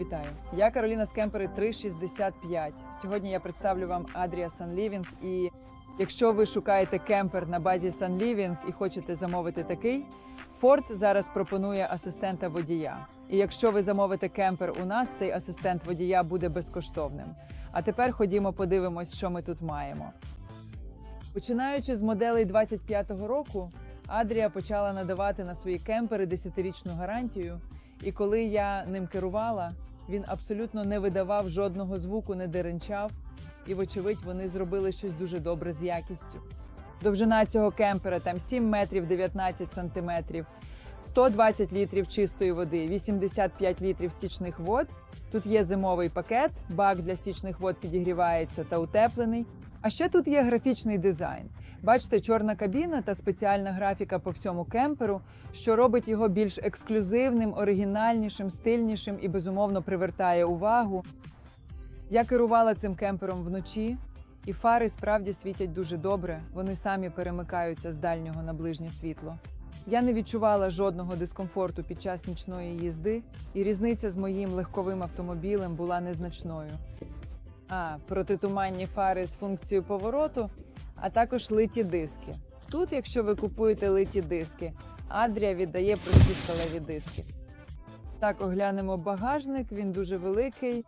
Вітаю! Я Кароліна з кемпери 365. Сьогодні я представлю вам Sun Living. І якщо ви шукаєте кемпер на базі Living і хочете замовити такий, Ford зараз пропонує асистента водія. І якщо ви замовите кемпер у нас, цей асистент водія буде безкоштовним. А тепер ходімо подивимось, що ми тут маємо. Починаючи з моделей 25-го року, Адрія почала надавати на свої кемпери 10-річну гарантію. І коли я ним керувала, він абсолютно не видавав жодного звуку, не деренчав. І, вочевидь, вони зробили щось дуже добре з якістю. Довжина цього кемпера там 7 метрів 19 сантиметрів, 120 літрів чистої води, 85 літрів стічних вод. Тут є зимовий пакет, бак для стічних вод підігрівається та утеплений. А ще тут є графічний дизайн. Бачите, чорна кабіна та спеціальна графіка по всьому кемперу, що робить його більш ексклюзивним, оригінальнішим, стильнішим і безумовно привертає увагу. Я керувала цим кемпером вночі, і фари справді світять дуже добре. Вони самі перемикаються з дальнього на ближнє світло. Я не відчувала жодного дискомфорту під час нічної їзди, і різниця з моїм легковим автомобілем була незначною. А, протитуманні фари з функцією повороту, а також литі диски. Тут, якщо ви купуєте литі диски, Адрія віддає прості сталеві диски. Так, оглянемо багажник, він дуже великий.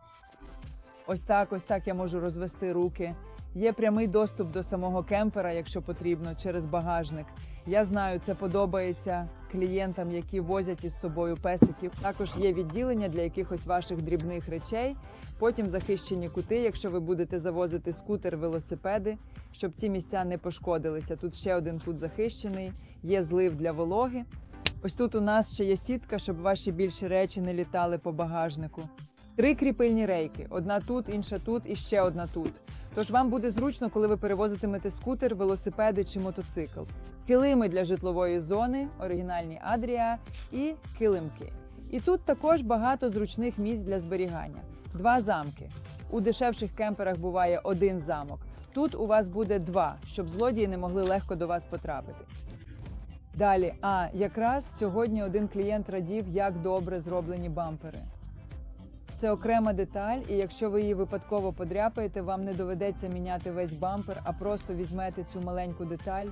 Ось так, ось так я можу розвести руки. Є прямий доступ до самого кемпера, якщо потрібно, через багажник. Я знаю, це подобається клієнтам, які возять із собою песиків. Також є відділення для якихось ваших дрібних речей. Потім захищені кути, якщо ви будете завозити скутер, велосипеди, щоб ці місця не пошкодилися. Тут ще один кут захищений, є злив для вологи. Ось тут у нас ще є сітка, щоб ваші більші речі не літали по багажнику. Три кріпильні рейки: одна тут, інша тут і ще одна тут. Тож вам буде зручно, коли ви перевозитимете скутер, велосипеди чи мотоцикл. Килими для житлової зони, оригінальні Адрія і килимки. І тут також багато зручних місць для зберігання. Два замки. У дешевших кемперах буває один замок. Тут у вас буде два, щоб злодії не могли легко до вас потрапити. Далі, а якраз сьогодні один клієнт радів, як добре зроблені бампери. Це окрема деталь, і якщо ви її випадково подряпаєте, вам не доведеться міняти весь бампер, а просто візьмете цю маленьку деталь,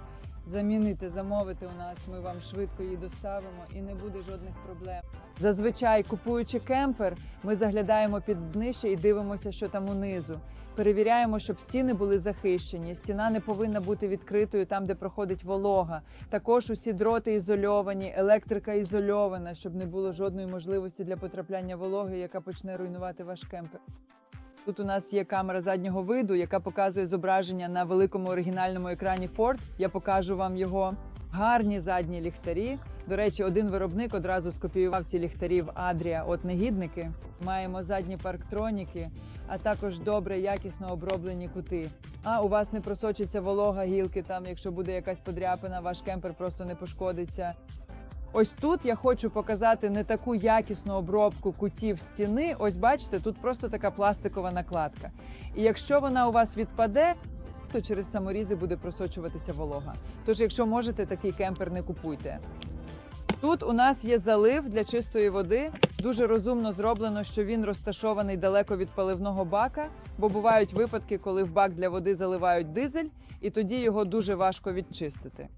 заміните, замовите у нас. Ми вам швидко її доставимо і не буде жодних проблем. Зазвичай, купуючи кемпер, ми заглядаємо під днище і дивимося, що там унизу. Перевіряємо, щоб стіни були захищені. Стіна не повинна бути відкритою там, де проходить волога. Також усі дроти ізольовані, електрика ізольована, щоб не було жодної можливості для потрапляння вологи, яка почне руйнувати ваш кемпер. Тут у нас є камера заднього виду, яка показує зображення на великому оригінальному екрані Ford. Я покажу вам його. Гарні задні ліхтарі. До речі, один виробник одразу скопіював ці ліхтарі в Адрія. От негідники. Маємо задні парктроніки, а також добре, якісно оброблені кути. А у вас не просочиться волога, гілки. Там, якщо буде якась подряпина, ваш кемпер просто не пошкодиться. Ось тут я хочу показати не таку якісну обробку кутів стіни. Ось бачите, тут просто така пластикова накладка. І якщо вона у вас відпаде, то через саморізи буде просочуватися волога. Тож, якщо можете, такий кемпер не купуйте. Тут у нас є залив для чистої води. Дуже розумно зроблено, що він розташований далеко від паливного бака, бо бувають випадки, коли в бак для води заливають дизель, і тоді його дуже важко відчистити.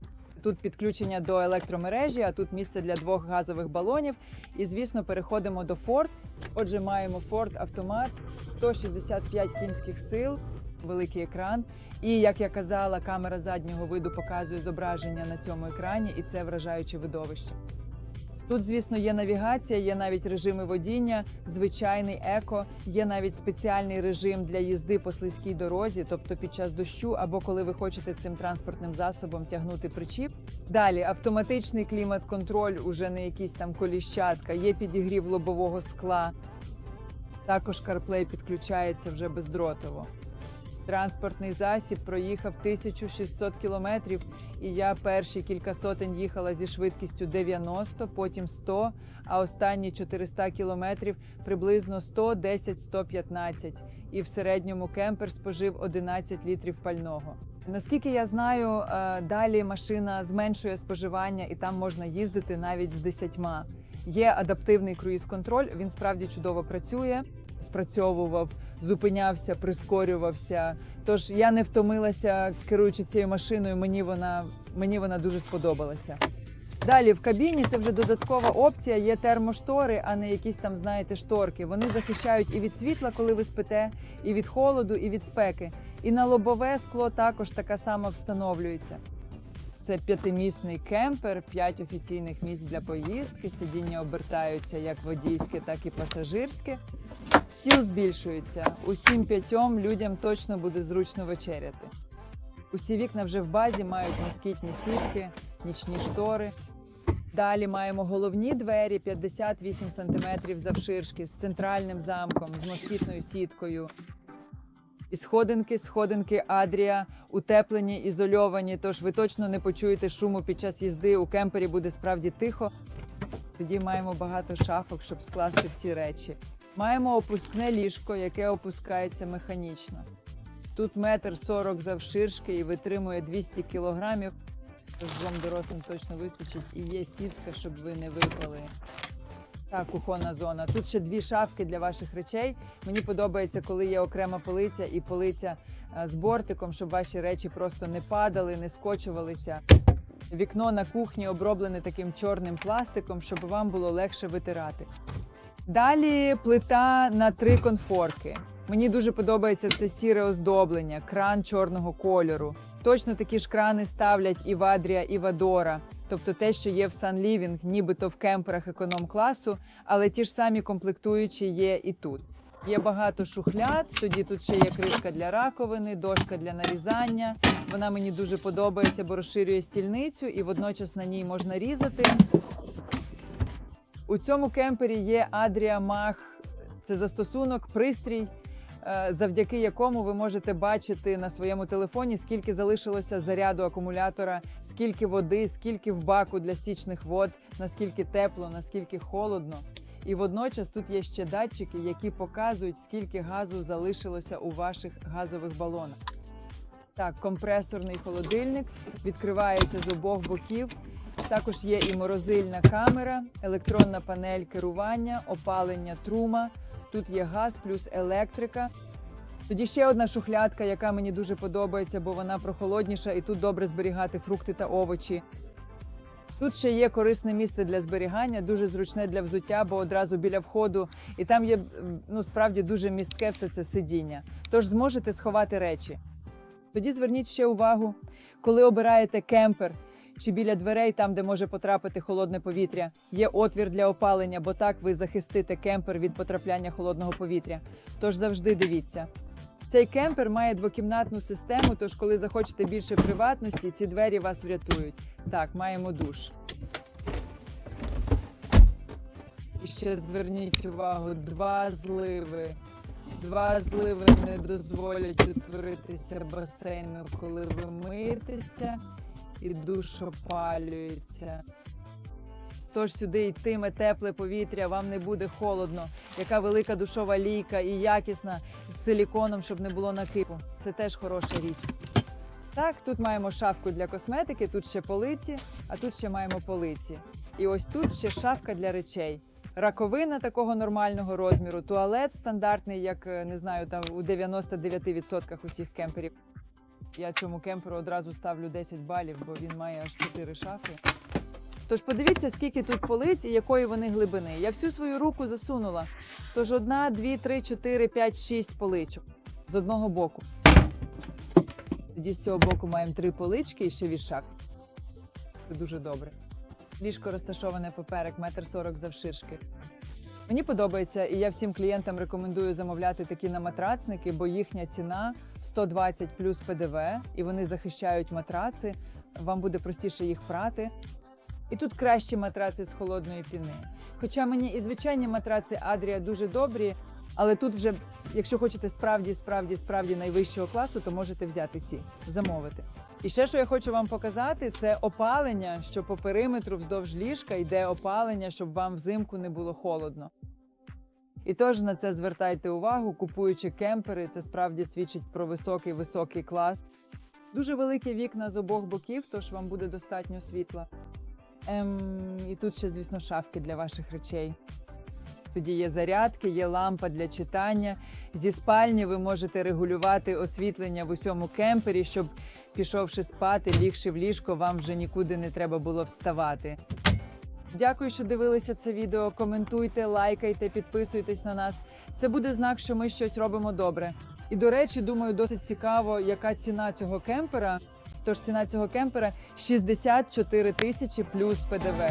Тут підключення до електромережі, а тут місце для двох газових балонів. І, звісно, переходимо до Ford. Отже, маємо Ford автомат 165 кінських сил, великий екран. І як я казала, камера заднього виду показує зображення на цьому екрані, і це вражаюче видовище. Тут, звісно, є навігація, є навіть режими водіння, звичайний еко, є навіть спеціальний режим для їзди по слизькій дорозі, тобто під час дощу або коли ви хочете цим транспортним засобом тягнути причіп. Далі автоматичний клімат-контроль, уже не якісь там коліщатка, є підігрів лобового скла. Також CarPlay підключається вже бездротово. Транспортний засіб проїхав 1600 кілометрів, і я перші кілька сотень їхала зі швидкістю 90, потім 100, а останні 400 кілометрів приблизно 110-115. І в середньому кемпер спожив 11 літрів пального. Наскільки я знаю, е, далі машина зменшує споживання, і там можна їздити навіть з 10. Є адаптивний круїз-контроль. Він справді чудово працює, спрацьовував, зупинявся, прискорювався. Тож я не втомилася керуючи цією машиною. Мені вона мені вона дуже сподобалася. Далі в кабіні це вже додаткова опція. Є термоштори, а не якісь там, знаєте, шторки. Вони захищають і від світла, коли ви спите, і від холоду, і від спеки. І на лобове скло також така сама встановлюється. Це п'ятимісний кемпер, п'ять офіційних місць для поїздки. Сидіння обертаються як водійське, так і пасажирське. Стіл збільшується. Усім п'ятьом людям точно буде зручно вечеряти. Усі вікна вже в базі мають москітні сітки, нічні штори. Далі маємо головні двері 58 см завширшки з центральним замком, з москітною сіткою. І сходинки, сходинки Адрія, утеплені, ізольовані, тож ви точно не почуєте шуму під час їзди. У кемпері буде справді тихо. Тоді маємо багато шафок, щоб скласти всі речі. Маємо опускне ліжко, яке опускається механічно. Тут метр сорок завширшки і витримує 200 кілограмів. Двом дорослим точно вистачить і є сітка, щоб ви не випали. Так, кухонна зона. Тут ще дві шафки для ваших речей. Мені подобається, коли є окрема полиця і полиця е, з бортиком, щоб ваші речі просто не падали, не скочувалися. Вікно на кухні оброблене таким чорним пластиком, щоб вам було легше витирати. Далі плита на три конфорки. Мені дуже подобається це сіре оздоблення, кран чорного кольору. Точно такі ж крани ставлять і в Адрія, і в Адора. Тобто те, що є в Sun Living, нібито в кемперах економ-класу, але ті ж самі комплектуючі є і тут. Є багато шухляд, тоді тут ще є кришка для раковини, дошка для нарізання. Вона мені дуже подобається, бо розширює стільницю і водночас на ній можна різати. У цьому кемпері є Mach. Це застосунок, пристрій, е, завдяки якому ви можете бачити на своєму телефоні, скільки залишилося заряду акумулятора, скільки води, скільки в баку для стічних вод, наскільки тепло, наскільки холодно. І водночас тут є ще датчики, які показують, скільки газу залишилося у ваших газових балонах. Так, компресорний холодильник відкривається з обох боків. Також є і морозильна камера, електронна панель керування, опалення трума. Тут є газ плюс електрика. Тоді ще одна шухлядка, яка мені дуже подобається, бо вона прохолодніша і тут добре зберігати фрукти та овочі. Тут ще є корисне місце для зберігання, дуже зручне для взуття, бо одразу біля входу, і там є ну справді дуже містке все це сидіння. Тож зможете сховати речі. Тоді зверніть ще увагу, коли обираєте кемпер чи біля дверей, там, де може потрапити холодне повітря, є отвір для опалення, бо так ви захистите кемпер від потрапляння холодного повітря. Тож завжди дивіться. Цей кемпер має двокімнатну систему, тож коли захочете більше приватності, ці двері вас врятують. Так, маємо душ. І ще зверніть увагу, два зливи. Два зливи не дозволять утворитися басейну, коли ви миєтеся і душ опалюється. Тож сюди йтиме тепле повітря, вам не буде холодно. Яка велика душова лійка і якісна з силіконом, щоб не було накипу. Це теж хороша річ. Так, тут маємо шафку для косметики, тут ще полиці, а тут ще маємо полиці. І ось тут ще шафка для речей. Раковина такого нормального розміру, туалет стандартний, як е, не знаю, там у 99% усіх кемперів. Я цьому кемперу одразу ставлю 10 балів, бо він має аж 4 шафи. Тож подивіться, скільки тут полиць і якої вони глибини. Я всю свою руку засунула. Тож одна, дві, три, чотири, п'ять, шість поличок з одного боку. Тоді з цього боку маємо три полички і ще вішак. Це дуже добре. Ліжко розташоване поперек, метр сорок завширшки. Мені подобається, і я всім клієнтам рекомендую замовляти такі на матрацники, бо їхня ціна 120 плюс ПДВ, і вони захищають матраци. Вам буде простіше їх прати. І тут кращі матраци з холодної піни. Хоча мені і звичайні матраци Адрія дуже добрі, але тут вже, якщо хочете справді, справді, справді найвищого класу, то можете взяти ці, замовити. І ще, що я хочу вам показати, це опалення, що по периметру вздовж ліжка йде опалення, щоб вам взимку не було холодно. І теж на це звертайте увагу, купуючи кемпери, це справді свідчить про високий високий клас. Дуже великі вікна з обох боків, тож вам буде достатньо світла. Ем, і тут ще, звісно, шафки для ваших речей. Тоді є зарядки, є лампа для читання. Зі спальні ви можете регулювати освітлення в усьому кемпері, щоб, пішовши спати, лігши в ліжко, вам вже нікуди не треба було вставати. Дякую, що дивилися це відео. Коментуйте, лайкайте, підписуйтесь на нас. Це буде знак, що ми щось робимо добре. І до речі, думаю, досить цікаво, яка ціна цього кемпера. Тож ціна цього кемпера 64 тисячі плюс ПДВ.